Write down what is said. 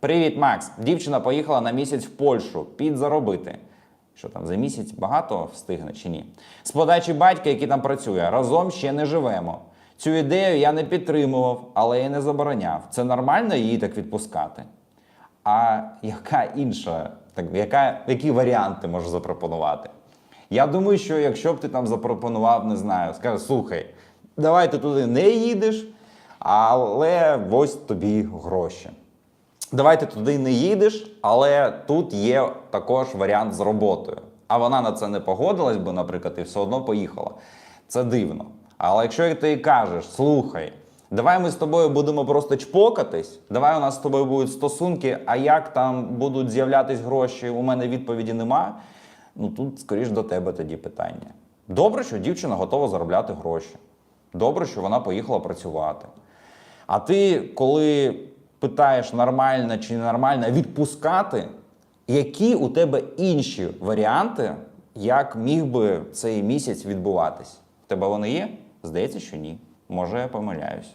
Привіт, Макс. Дівчина поїхала на місяць в Польщу підзаробити. Що там за місяць багато встигне чи ні? З подачі батька, який там працює, разом ще не живемо. Цю ідею я не підтримував, але і не забороняв. Це нормально її так відпускати. А яка інша, так, яка, які варіанти можеш запропонувати? Я думаю, що якщо б ти там запропонував, не знаю, скажеш, слухай, давай ти туди не їдеш, але ось тобі гроші. Давай ти туди не їдеш, але тут є також варіант з роботою. А вона на це не погодилась би, наприклад, і все одно поїхала. Це дивно. Але якщо ти кажеш, слухай, давай ми з тобою будемо просто чпокатись, давай у нас з тобою будуть стосунки, а як там будуть з'являтись гроші, у мене відповіді нема. Ну тут, скоріш, до тебе тоді питання. Добре, що дівчина готова заробляти гроші. Добре, що вона поїхала працювати. А ти, коли питаєш нормально чи ненормально відпускати, які у тебе інші варіанти, як міг би цей місяць відбуватись? В тебе вони є? Здається, що ні. Може, я помиляюсь.